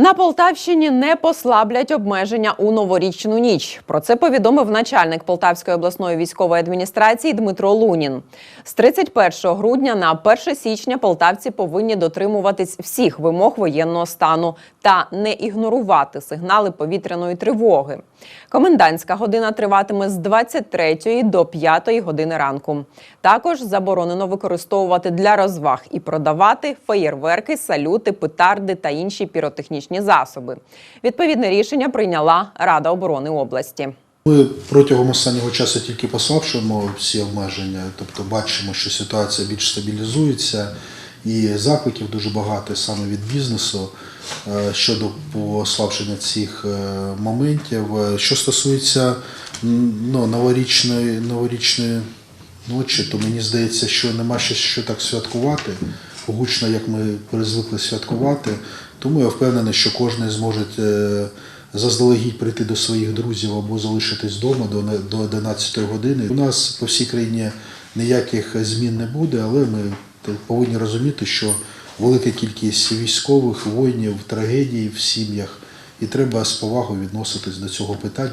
На Полтавщині не послаблять обмеження у новорічну ніч. Про це повідомив начальник Полтавської обласної військової адміністрації Дмитро Лунін. З 31 грудня на 1 січня полтавці повинні дотримуватись всіх вимог воєнного стану та не ігнорувати сигнали повітряної тривоги. Комендантська година триватиме з 23 до 5 години ранку. Також заборонено використовувати для розваг і продавати феєрверки, салюти, петарди та інші піротехнічні засоби. Відповідне рішення прийняла Рада оборони області. Ми протягом останнього часу тільки послабшуємо всі обмеження, тобто бачимо, що ситуація більш стабілізується, і закликів дуже багато саме від бізнесу е, щодо послабшення цих е, моментів. Е, Що стосується ну, новорічної, новорічної ночі, то мені здається, що нема ще що так святкувати, гучно, як ми призвикли святкувати. Тому я впевнений, що кожен зможе е, заздалегідь прийти до своїх друзів або залишитись вдома до не- 11 години. У нас по всій країні ніяких змін не буде, але ми повинні розуміти, що велика кількість військових воїнів, трагедій в сім'ях, і треба з повагою відноситись до цього питання.